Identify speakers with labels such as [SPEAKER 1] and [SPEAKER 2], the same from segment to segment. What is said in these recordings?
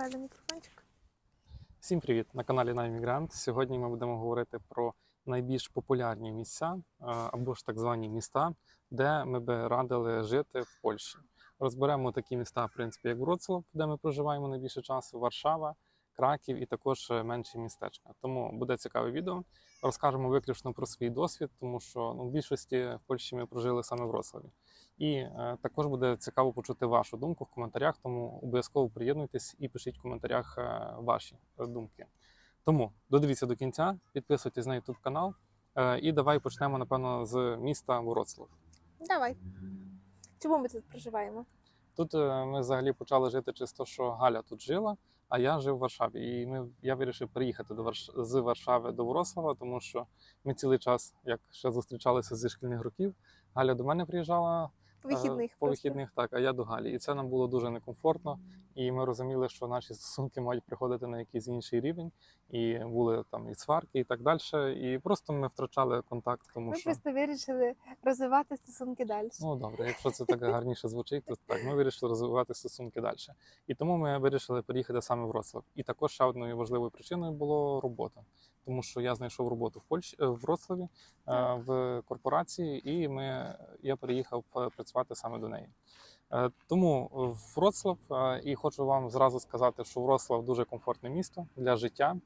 [SPEAKER 1] Наталя мікрофончик.
[SPEAKER 2] Всім привіт на каналі Наймігрант. Сьогодні ми будемо говорити про найбільш популярні місця е, або ж так звані міста, де ми би радили жити в Польщі. Розберемо такі міста, в принципі, як Вроцлав, де ми проживаємо найбільше часу, Варшава, Краків і також е, менші містечка. Тому буде цікаве відео. Розкажемо виключно про свій досвід, тому що ну, в більшості в Польщі ми прожили саме в Вроцлаві. І е, також буде цікаво почути вашу думку в коментарях, тому обов'язково приєднуйтесь і пишіть в коментарях е, ваші думки. Тому додивіться до кінця, підписуйтесь на YouTube канал. е, І давай почнемо, напевно, з міста Вроцлав.
[SPEAKER 1] Давай. Чому ми тут проживаємо?
[SPEAKER 2] Тут ми взагалі почали жити чисто, що Галя тут жила, а я жив в Варшаві. І ми, я вирішив приїхати до Варш... з Варшави до Вроцлава, тому що ми цілий час, як ще зустрічалися зі шкільних років, Галя до мене приїжджала
[SPEAKER 1] По вихідних.
[SPEAKER 2] По вихідних, так, а я до Галі. І це нам було дуже некомфортно. І ми розуміли, що наші стосунки мають приходити на якийсь інший рівень, і були там і сварки, і так далі. І просто ми втрачали контакт, тому
[SPEAKER 1] Ми
[SPEAKER 2] що
[SPEAKER 1] просто вирішили розвивати стосунки далі.
[SPEAKER 2] ну добре, якщо це так гарніше звучить, то так ми вирішили розвивати стосунки далі. І тому ми вирішили переїхати саме в Вроцлав. І також ще одною важливою причиною було робота, тому що я знайшов роботу в Польщі е, в Вроцлаві е,
[SPEAKER 1] Так.
[SPEAKER 2] в корпорації, і ми я переїхав е, працювати саме до неї. Е, Тому в Вроцлав е, і хочу вам зразу сказати, що Вроцлав дуже комфортне місто для життя.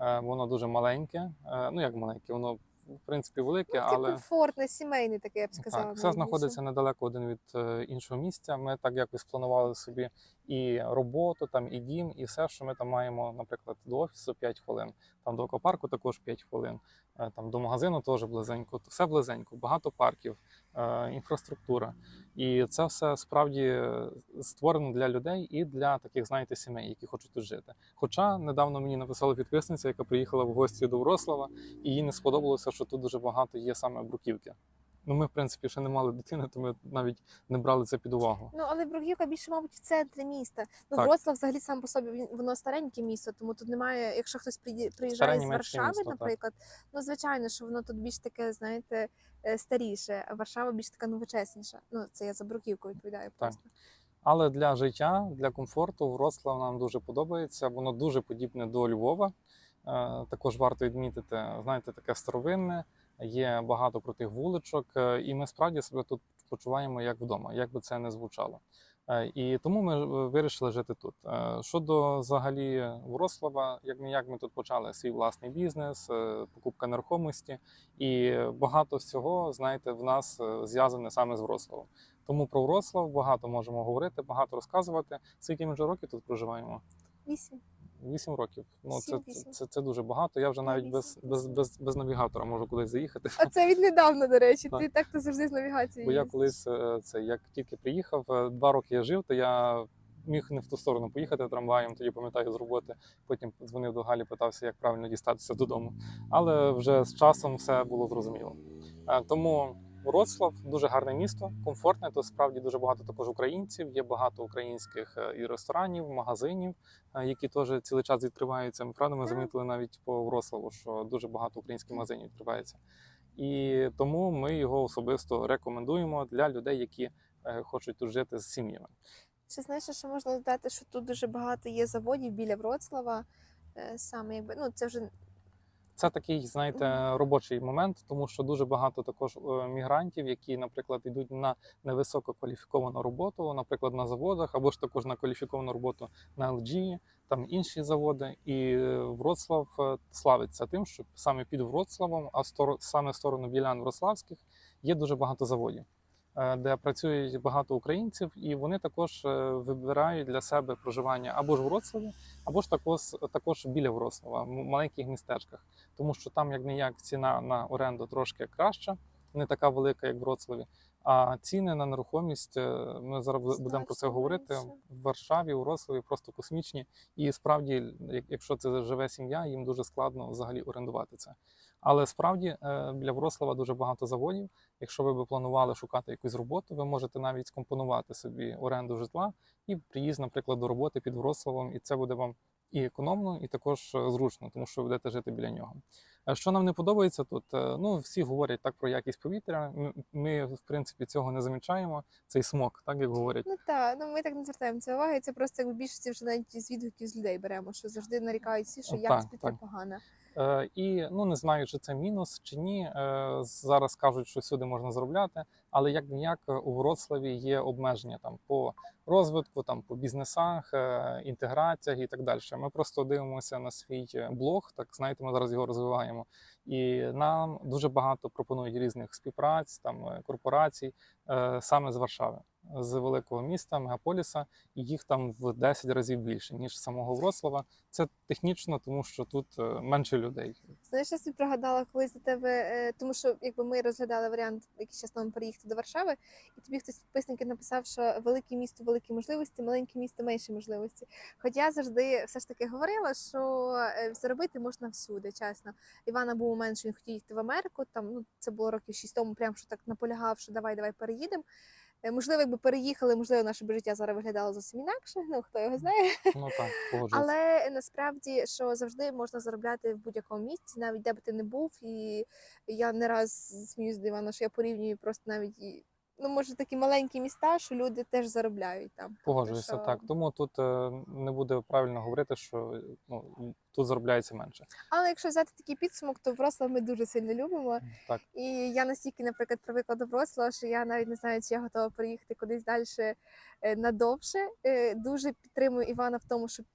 [SPEAKER 2] Е, Воно дуже маленьке. Е, Ну як маленьке, воно в принципі велике,
[SPEAKER 1] Ну,
[SPEAKER 2] але
[SPEAKER 1] комфортне, сімейне таке, я б сказала.
[SPEAKER 2] так, все знаходиться недалеко один від е, іншого місця. Ми так якось планували собі і роботу, там і дім, і все, що ми там маємо, наприклад, до офісу 5 хвилин, там до аквапарку також 5 хвилин, е, там до магазину теж близенько. Все близенько, багато парків, е, інфраструктура. І це все справді е, створено для людей і для таких, знаєте, сімей, які хочуть тут жити. Хоча недавно мені написала підписниця, яка приїхала в гості до Врослава, і їй не сподобалося, що тут дуже багато є саме бруківки. Ну, ми, в принципі, ще не мали дитини, то ми навіть не брали це під увагу.
[SPEAKER 1] Ну, але Бруківка більше, мабуть, в центрі міста. Ну,
[SPEAKER 2] Так.
[SPEAKER 1] Вроцлав взагалі сам по собі він- воно стареньке місто, тому тут немає, якщо хтось приї- приїжджає з
[SPEAKER 2] німецьке
[SPEAKER 1] Варшави,
[SPEAKER 2] місто, так.
[SPEAKER 1] наприклад, ну звичайно, що воно тут більш таке, знаєте, е, старіше, а Варшава більш така новочесніша. Ну, це я за Бруківку відповідаю просто.
[SPEAKER 2] Але для життя, для комфорту Вроцлав нам дуже подобається. Воно дуже подібне до Львова. Е, Також варто відмітити, знаєте, таке старовинне, є багато крутих вуличок, е, і ми справді себе тут почуваємо як вдома, як би це не звучало. Е, І тому ми е, вирішили жити тут. Щодо взагалі Вроцлава, як ніяк ми тут почали свій власний бізнес, покупка нерухомості, і багато всього, знаєте, в нас зв'язане саме з Вроцлавом. Тому про Вроцлав багато можемо говорити, багато розказувати. Скільки ми вже років тут проживаємо?
[SPEAKER 1] Вісім.
[SPEAKER 2] Вісім років. Ну це, це, це, це дуже багато. Я вже навіть без, без, без, без навігатора можу кудись заїхати.
[SPEAKER 1] А це віднедавна, до речі.
[SPEAKER 2] Так.
[SPEAKER 1] Ти так то завжди з навігацією.
[SPEAKER 2] Бо я колись е, це як тільки приїхав, е, два роки я жив, то я міг не в ту сторону поїхати трамваєм. Тоді пам'ятаю з роботи. Потім дзвонив до Галі, питався, як правильно дістатися додому. Але вже з часом все було зрозуміло. Е, Тому Вроцлав дуже гарне місто, комфортне. Тут справді дуже багато також українців. Є багато українських е, і ресторанів, магазинів, е, які теж цілий час відкриваються. Ми правда ми замітили навіть по Вроцлаву, що дуже багато українських магазинів відкривається. І тому ми його особисто рекомендуємо для людей, які е, хочуть тут жити з сім'ями.
[SPEAKER 1] Ще знаєш, що можна додати, що тут дуже багато є заводів біля Вроцлава. Саме якби ну це вже
[SPEAKER 2] Це такий, знаєте, робочий момент, тому що дуже багато також е, мігрантів, які, наприклад, йдуть на невисококваліфіковану роботу, наприклад, на заводах, або ж також на кваліфіковану роботу на LG, там інші заводи. І е, Вроцлав е, славиться тим, що саме під Вроцлавом, а саме в сторону Білян Вроцлавських, є дуже багато заводів. Е, Де працюють багато українців, і вони також е, вибирають для себе проживання або ж в Вроцлаві, або ж також, також біля Вроцлава, в маленьких містечках. Тому що там як не як ціна на оренду трошки краща, не така велика, як в Вроцлаві. А ціни на нерухомість е, ми зараз бу- будемо про це говорити в Варшаві, у Вроцлаві просто космічні. І справді, якщо це живе сім'я, їм дуже складно взагалі орендувати це. Але справді е, біля Вроцлава дуже багато заводів. Якщо ви би планували шукати якусь роботу, ви можете навіть скомпонувати собі оренду житла і приїзд, наприклад, до роботи під Вроцлавом, і це буде вам і економно, і також е, зручно, тому що ви будете жити біля нього. Е, Що нам не подобається тут? Е, Ну, всі говорять так про якість повітря. Ми, в принципі, цього не замічаємо. Цей смог, так як говорять.
[SPEAKER 1] Ну так, ну ми так не звертаємо це уваги. Це просто якби більшості вже навіть з відгуків з людей беремо, що завжди нарікають всі, що якість повітря погана.
[SPEAKER 2] Е, І ну не знаю, чи це мінус чи ні. Е, Зараз кажуть, що сюди можна заробляти, але як ніяк у Вроцлаві є обмеження там по розвитку, там по бізнесах, е, інтеграціях і так далі. Ми просто дивимося на свій блог. Так знаєте, ми зараз його розвиваємо, і нам дуже багато пропонують різних співпраць, там е, корпорацій е, саме з Варшави, з великого міста, мегаполіса, і їх там в 10 разів більше ніж самого Вроцлава. Це технічно, тому що тут е, менше людей.
[SPEAKER 1] Знаєш, я собі пригадала колись до тебе, е, тому що якби ми розглядали варіант, який час нам переїхати до Варшави, і тобі хтось з підписників написав, що велике місто великі можливості, маленьке місто менші можливості. Хоч я завжди все ж таки говорила, що е, заробити можна всюди, чесно. Івана був момент, він хотів їхати в Америку. Там ну це було років шість тому, прям що так наполягав, що давай, давай переїдемо. Е, Можливо, якби переїхали, можливо, наше життя зараз виглядало зовсім інакше. Ну хто його знає.
[SPEAKER 2] Ну так, погоджуюся.
[SPEAKER 1] Але насправді, що завжди можна заробляти в будь-якому місці, навіть де б ти не був. І я не раз сміюсь до Івана, що я порівнюю просто навіть ну, може такі маленькі міста, що люди теж заробляють там.
[SPEAKER 2] Погоджуюся
[SPEAKER 1] Тобто,
[SPEAKER 2] так. Тому тут е, не буде правильно говорити, що ну тут заробляється менше.
[SPEAKER 1] Але якщо взяти такий підсумок, то Вроцлав ми дуже сильно любимо.
[SPEAKER 2] Так,
[SPEAKER 1] І я настільки, наприклад, привикла до Вроцлава, що я навіть не знаю, чи я готова приїхати кудись далі надовше. Е, Дуже підтримую Івана в тому, щоб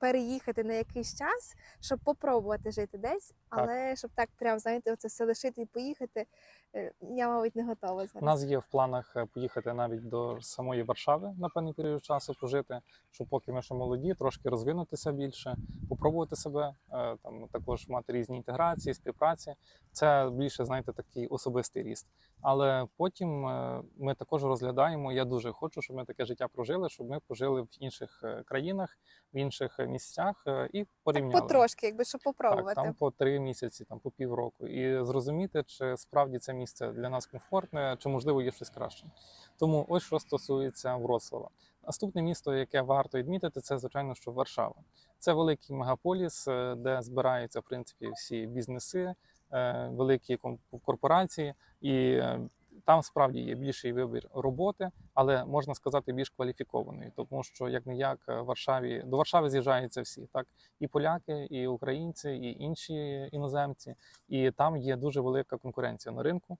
[SPEAKER 1] переїхати на якийсь час, щоб попробувати жити десь, але щоб так прям знаєте, оце все лишити і поїхати. е, Я, мабуть, не готова
[SPEAKER 2] у нас є в планах е, поїхати навіть до самої Варшави на певний період часу пожити, щоб поки ми ще молоді, трошки розвинутися більше, попробувати себе, е, там також мати різні інтеграції, співпраці. Це більше, знаєте, такий особистий ріст. Але потім ми також розглядаємо. Я дуже хочу, щоб ми таке життя прожили, щоб ми пожили в інших країнах, в інших е, місцях е, і
[SPEAKER 1] Так
[SPEAKER 2] порівняли.
[SPEAKER 1] потрошки, якби щоб попробувати.
[SPEAKER 2] Так, там по три місяці, там по півроку, і зрозуміти, чи справді це місце для нас комфортне, чи можливо є щось краще. Тому ось що стосується Вроцлава. Наступне місто, яке варто відмітити, це звичайно, що Варшава. Це великий мегаполіс, е, де збираються в принципі всі бізнеси, великі корпорації, і там справді є більший вибір роботи, але можна сказати більш кваліфікованої, тому що як не як в Варшаві до Варшави з'їжджаються всі, так і поляки, і українці, і інші іноземці, і там є дуже велика конкуренція на ринку.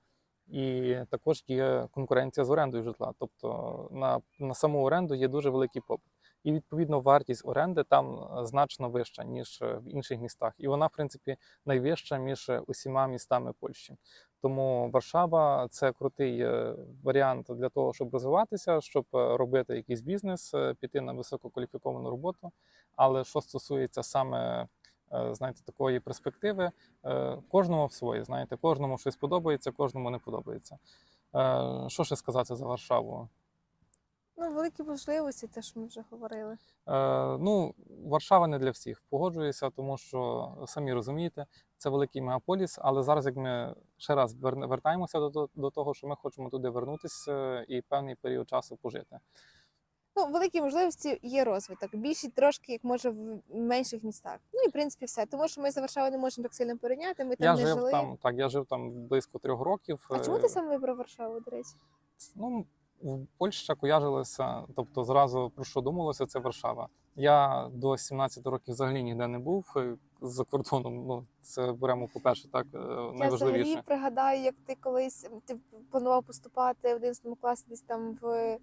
[SPEAKER 2] І також є конкуренція з орендою житла. Тобто на, на саму оренду є дуже великий попит. І відповідно вартість оренди там е, значно вища, ніж е, в інших містах. І вона, в принципі, найвища між усіма містами Польщі. Тому Варшава це крутий е, варіант для того, щоб розвиватися, щоб е, робити якийсь бізнес, е, піти на висококваліфіковану роботу. Але що стосується саме е, знаєте, такої перспективи, е, кожному в своє, знаєте, кожному щось подобається, кожному не подобається. Е, Що ще сказати за Варшаву?
[SPEAKER 1] Ну, великі можливості, те, що ми вже говорили.
[SPEAKER 2] Е, ну, Варшава не для всіх. Погоджуюся, тому що самі розумієте, це великий мегаполіс. Але зараз, як ми ще раз вертаємося до, до, того, що ми хочемо туди вернутися і певний період часу пожити.
[SPEAKER 1] Ну, великі можливості є розвиток. Більші трошки, як може в менших містах. Ну і в принципі все. Тому що ми за Варшаву не можемо так сильно порівняти. Ми там
[SPEAKER 2] я
[SPEAKER 1] не
[SPEAKER 2] жив
[SPEAKER 1] жили.
[SPEAKER 2] там, так, я жив там близько трьох років.
[SPEAKER 1] А
[SPEAKER 2] Е,
[SPEAKER 1] чому ти саме вибрав Варшаву, до речі?
[SPEAKER 2] Ну, Польща куяжилася, тобто зразу про що думалося, це Варшава. Я до 17 років взагалі ніде не був е, за кордоном. Ну це беремо по-перше, так е,
[SPEAKER 1] Я взагалі пригадаю, як ти колись ти планував поступати в 11 класі десь там в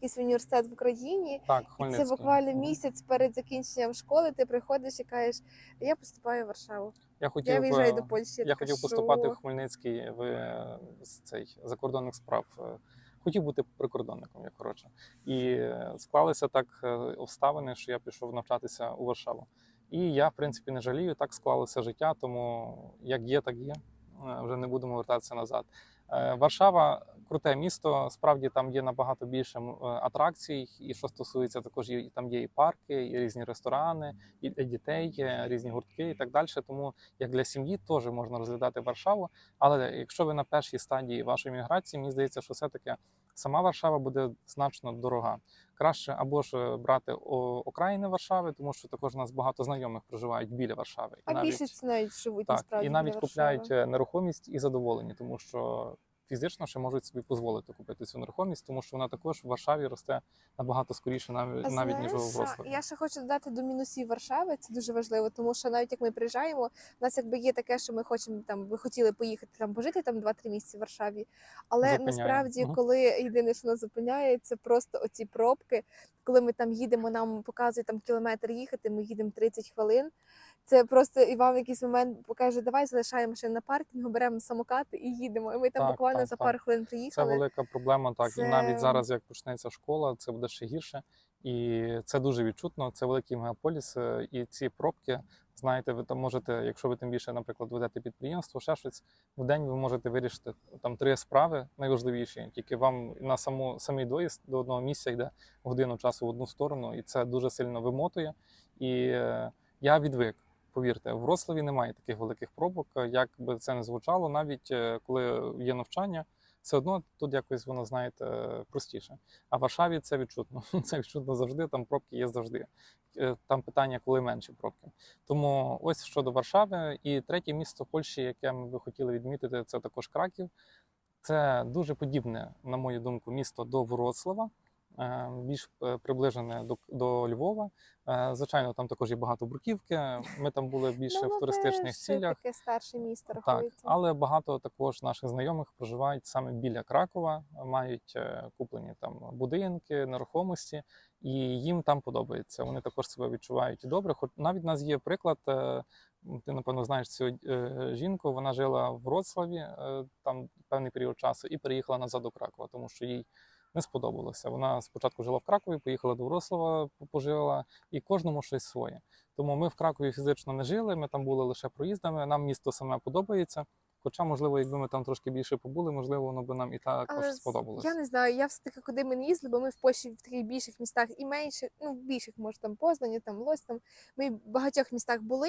[SPEAKER 1] якийсь університет в Україні.
[SPEAKER 2] Так,
[SPEAKER 1] І це буквально місяць перед закінченням школи. Ти приходиш і кажеш, я поступаю в Варшаву.
[SPEAKER 2] Я хотів,
[SPEAKER 1] Я виїжджаю до Польщі.
[SPEAKER 2] Я
[SPEAKER 1] така,
[SPEAKER 2] хотів
[SPEAKER 1] «Що?»
[SPEAKER 2] поступати в Хмельницький в е, цей закордонних справ. Хотів бути прикордонником, я коротше. І склалися так е, обставини, що я пішов навчатися у Варшаву. І я, в принципі, не жалію, так склалося життя, тому як є, так є. Е, Вже не будемо вертатися назад. Е, Варшава круте місто. Справді там є набагато більше е, атракцій, і що стосується також є, там є і парки, і різні ресторани, і для дітей, є різні гуртки і так далі. Тому як для сім'ї теж можна розглядати Варшаву. Але якщо ви на першій стадії вашої міграції, мені здається, що все-таки сама Варшава буде значно дорога. краще або ж е, брати окраїни Варшави, тому що також у нас багато знайомих проживають біля Варшави. І
[SPEAKER 1] А
[SPEAKER 2] навіть-
[SPEAKER 1] більшість навіть живуть
[SPEAKER 2] так,
[SPEAKER 1] насправді.
[SPEAKER 2] і навіть купляють е, нерухомість і задоволені, тому що фізично ще можуть собі дозволити купити цю нерухомість, тому що вона також в Варшаві росте набагато скоріше, навіть,
[SPEAKER 1] А
[SPEAKER 2] навіть ніж у Вроцлаві.
[SPEAKER 1] Я ще хочу додати до мінусів Варшави. Це дуже важливо, тому що навіть як ми приїжджаємо, у нас якби є таке, що ми хочемо там, ви хотіли поїхати там пожити там 2-3 місяці в Варшаві. Але
[SPEAKER 2] Зупиняє.
[SPEAKER 1] насправді,
[SPEAKER 2] Мгм.
[SPEAKER 1] коли єдине, що нас зупиняє, це просто оці пробки. Коли ми там їдемо, нам показують там кілометр їхати, ми їдемо 30 хвилин. Це просто і вам в якийсь момент покаже, давай залишаємо машину на паркінгу, беремо самокати і їдемо. І ми там
[SPEAKER 2] Так,
[SPEAKER 1] буквально
[SPEAKER 2] так,
[SPEAKER 1] за
[SPEAKER 2] так.
[SPEAKER 1] пару хвилин
[SPEAKER 2] Це велика проблема, так.
[SPEAKER 1] Це-
[SPEAKER 2] І навіть зараз, як почнеться школа, це буде ще гірше. І це дуже відчутно. Це великий мегаполіс. е, І ці пробки, знаєте, ви там можете, якщо ви тим більше, наприклад, ведете підприємство, ще щось, в день ви можете вирішити там три справи найважливіші. Тільки вам на саму самий доїзд до одного місця йде годину часу в одну сторону, і це дуже сильно вимотує. І е, я відвик. Повірте, в Вроцлаві немає таких великих пробок. Як би це не звучало, навіть е, коли є навчання, все одно тут якось воно, знаєте, простіше. А в Варшаві це відчутно. Це відчутно завжди, там пробки є завжди. Е, Там питання, коли менші пробки. Тому ось щодо Варшави. І третє місто Польщі, яке ми би хотіли відмітити, це також Краків. Це дуже подібне, на мою думку, місто до Вроцлава, е, більш е, приближене до, до Львова. Е, Звичайно, там також є багато бруківки. Ми там були більше
[SPEAKER 1] Ну,
[SPEAKER 2] в туристичних цілях.
[SPEAKER 1] Таке старше місто
[SPEAKER 2] Так, але багато також наших знайомих проживають саме біля Кракова, мають е, куплені там будинки, нерухомості, і їм там подобається. Вони також себе відчувають добре. Хоч навіть у нас є приклад. е, Ти напевно знаєш цю е, жінку. Вона жила в Вроцлаві е, там певний період часу і переїхала назад до Кракова, тому що їй не сподобалося. Вона спочатку жила в Кракові, поїхала до Вроцлава, пожила, і кожному щось своє. Тому ми в Кракові фізично не жили, ми там були лише проїздами. Нам місто саме подобається. Хоча, можливо, якби ми там трошки більше побули, можливо, воно би нам і також сподобалося.
[SPEAKER 1] Я не знаю, я все таки, куди ми не їздили, бо ми в Польщі в таких більших містах і менших, ну в більших, може там Познані, там Лось, там ми в багатьох містах були.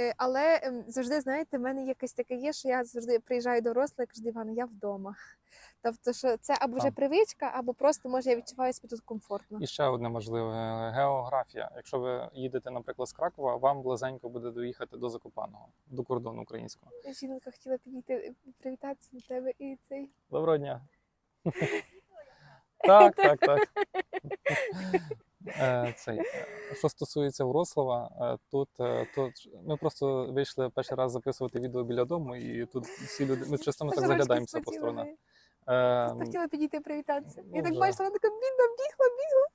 [SPEAKER 1] Е, Але ем, завжди, знаєте, в мене якесь таке є, що я завжди приїжджаю доросла і кажу, Івана, я вдома. Тобто, що це або вже привичка, або просто може я відчуваю себе тут комфортно.
[SPEAKER 2] І ще одне важливе географія. Якщо ви їдете, наприклад, з Кракова, вам близенько буде доїхати до Закопаного, до кордону українського.
[SPEAKER 1] Жінка хотіла підійти е, привітатися до тебе і цей.
[SPEAKER 2] Доброго дня. Так, так, так. Е, Цей, е, що стосується Врослава, е, тут, тут ми просто вийшли перший раз записувати відео біля дому, і тут всі люди. Ми часто ми так заглядаємося по сторонах.
[SPEAKER 1] неї.
[SPEAKER 2] Е,
[SPEAKER 1] хотіла підійти привітатися. Я так бачила, вона така бідна, бігла, бігла.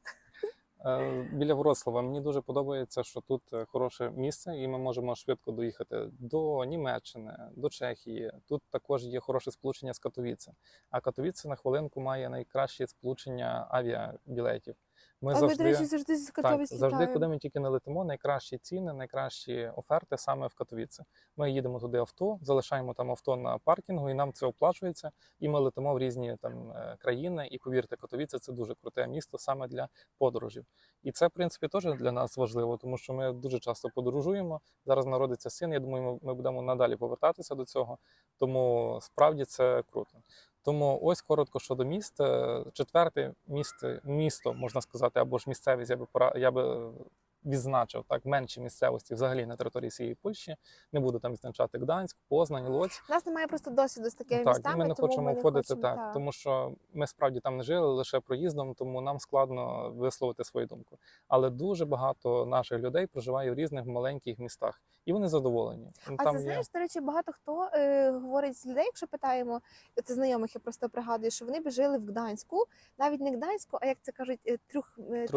[SPEAKER 2] Біля Вроцлава мені дуже подобається, що тут хороше місце, і ми можемо швидко доїхати до Німеччини, до Чехії. Тут також є хороше сполучення з Катовіце. А Катовіце на хвилинку має найкраще сполучення авіабілетів. Ми
[SPEAKER 1] А
[SPEAKER 2] завжди,
[SPEAKER 1] до речі, завжди з
[SPEAKER 2] так, завжди, куди ми тільки не летимо, найкращі ціни, найкращі оферти саме в Катовіце. Ми їдемо туди авто, залишаємо там авто на паркінгу, і нам це оплачується. І ми летимо в різні там е, країни. І повірте, Катовіце це дуже круте місто саме для подорожів. І це, в принципі, теж для нас важливо, тому що ми дуже часто подорожуємо. Зараз народиться син. Я думаю, ми будемо надалі повертатися до цього. Тому справді це круто. Тому ось коротко щодо міст. Четверте місто, місто можна сказати, або ж місцевість, я би я би відзначив так менші місцевості взагалі на території всієї Польщі. Не буду там відзначати Гданськ, Познань, Лоць.
[SPEAKER 1] У нас немає просто досвіду з такими
[SPEAKER 2] Так,
[SPEAKER 1] містами,
[SPEAKER 2] і ми не
[SPEAKER 1] тому
[SPEAKER 2] хочемо
[SPEAKER 1] ми не
[SPEAKER 2] входити
[SPEAKER 1] хочемо,
[SPEAKER 2] так,
[SPEAKER 1] так.
[SPEAKER 2] тому що ми справді там не жили лише проїздом, тому нам складно висловити свою думку. Але дуже багато наших людей проживає в різних маленьких містах, і вони задоволені. Ну,
[SPEAKER 1] А
[SPEAKER 2] там
[SPEAKER 1] це
[SPEAKER 2] є-
[SPEAKER 1] знаєш, до речі, багато хто е, говорить з людей, якщо питаємо, це знайомих, я просто пригадую, що вони б жили в Гданську, навіть не Гданську, а як це кажуть, е, трьох е,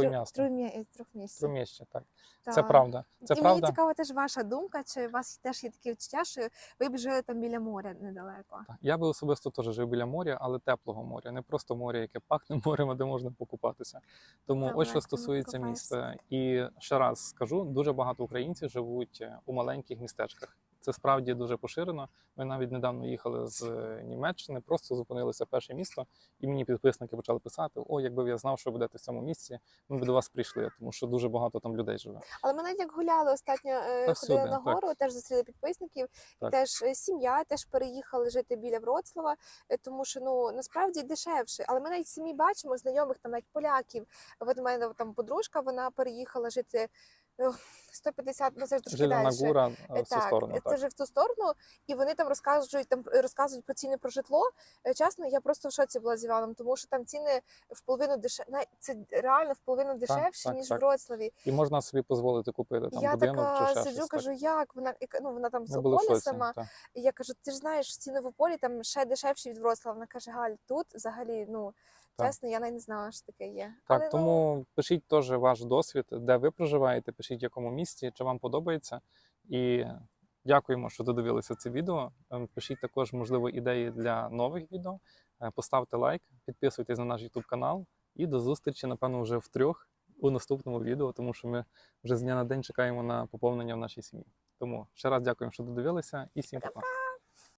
[SPEAKER 2] Так. Це
[SPEAKER 1] Так.
[SPEAKER 2] правда. Це
[SPEAKER 1] і
[SPEAKER 2] правда.
[SPEAKER 1] мені цікава теж ваша думка, чи у вас теж є такі відчуття, що ви б жили там біля моря недалеко.
[SPEAKER 2] Так, Я би особисто теж жив біля моря, але теплого моря, не просто моря, яке пахне морем, а де можна покупатися. Тому
[SPEAKER 1] Так,
[SPEAKER 2] ось що
[SPEAKER 1] легко
[SPEAKER 2] стосується міста. І ще раз скажу: дуже багато українців живуть е, у маленьких містечках. Це справді дуже поширено. Ми навіть недавно їхали з е, Німеччини, просто зупинилися в перше місто, і мені підписники почали писати: О, якби я знав, що ви будете в цьому місці, ми б до вас прийшли, тому що дуже багато там людей живе.
[SPEAKER 1] Але ми навіть як гуляли останньо, е,
[SPEAKER 2] Та
[SPEAKER 1] ходили
[SPEAKER 2] всюди,
[SPEAKER 1] на
[SPEAKER 2] так.
[SPEAKER 1] теж зустріли підписників,
[SPEAKER 2] Так.
[SPEAKER 1] теж е, сім'я теж переїхали жити біля Вроцлава, тому що ну насправді дешевше. Але ми навіть самі бачимо знайомих там навіть поляків. От у мене там подружка, вона переїхала жити. Е, 150, ну це ж трошки
[SPEAKER 2] Жили
[SPEAKER 1] далі.
[SPEAKER 2] гура
[SPEAKER 1] Е,
[SPEAKER 2] в цю сторону.
[SPEAKER 1] це
[SPEAKER 2] Так.
[SPEAKER 1] вже в ту сторону, і вони там розказують там е, розказують про ціни про житло. Е, Чесно, я просто в шоці була з Іваном, тому що там ціни в половину дешевше, це реально в половину дешевше,
[SPEAKER 2] так,
[SPEAKER 1] ніж
[SPEAKER 2] так.
[SPEAKER 1] в Вроцлаві.
[SPEAKER 2] І можна собі дозволити купити там
[SPEAKER 1] я
[SPEAKER 2] будинок чи
[SPEAKER 1] така
[SPEAKER 2] ще
[SPEAKER 1] сиджу,
[SPEAKER 2] щось.
[SPEAKER 1] кажу, як вона ну вона там з Ополя
[SPEAKER 2] шоці.
[SPEAKER 1] сама.
[SPEAKER 2] так.
[SPEAKER 1] І я кажу, ти ж знаєш, ціни в Ополі там ще дешевші від Вроцлава. Вона каже, Галь, тут взагалі, ну
[SPEAKER 2] Так.
[SPEAKER 1] чесно, я навіть не знала, що таке є.
[SPEAKER 2] Так,
[SPEAKER 1] Але, ну,
[SPEAKER 2] тому пишіть теж ваш досвід, де ви проживаєте, пишіть в якому місті, чи вам подобається. І дякуємо, що додивилися це відео. Ем, Пишіть також, можливо, ідеї для нових відео. Е, Поставте лайк, підписуйтесь на наш YouTube канал і до зустрічі, напевно, вже в трьох у наступному відео, тому що ми вже з дня на день чекаємо на поповнення в нашій сім'ї. Тому ще раз дякуємо, що додивилися, і всім па-па.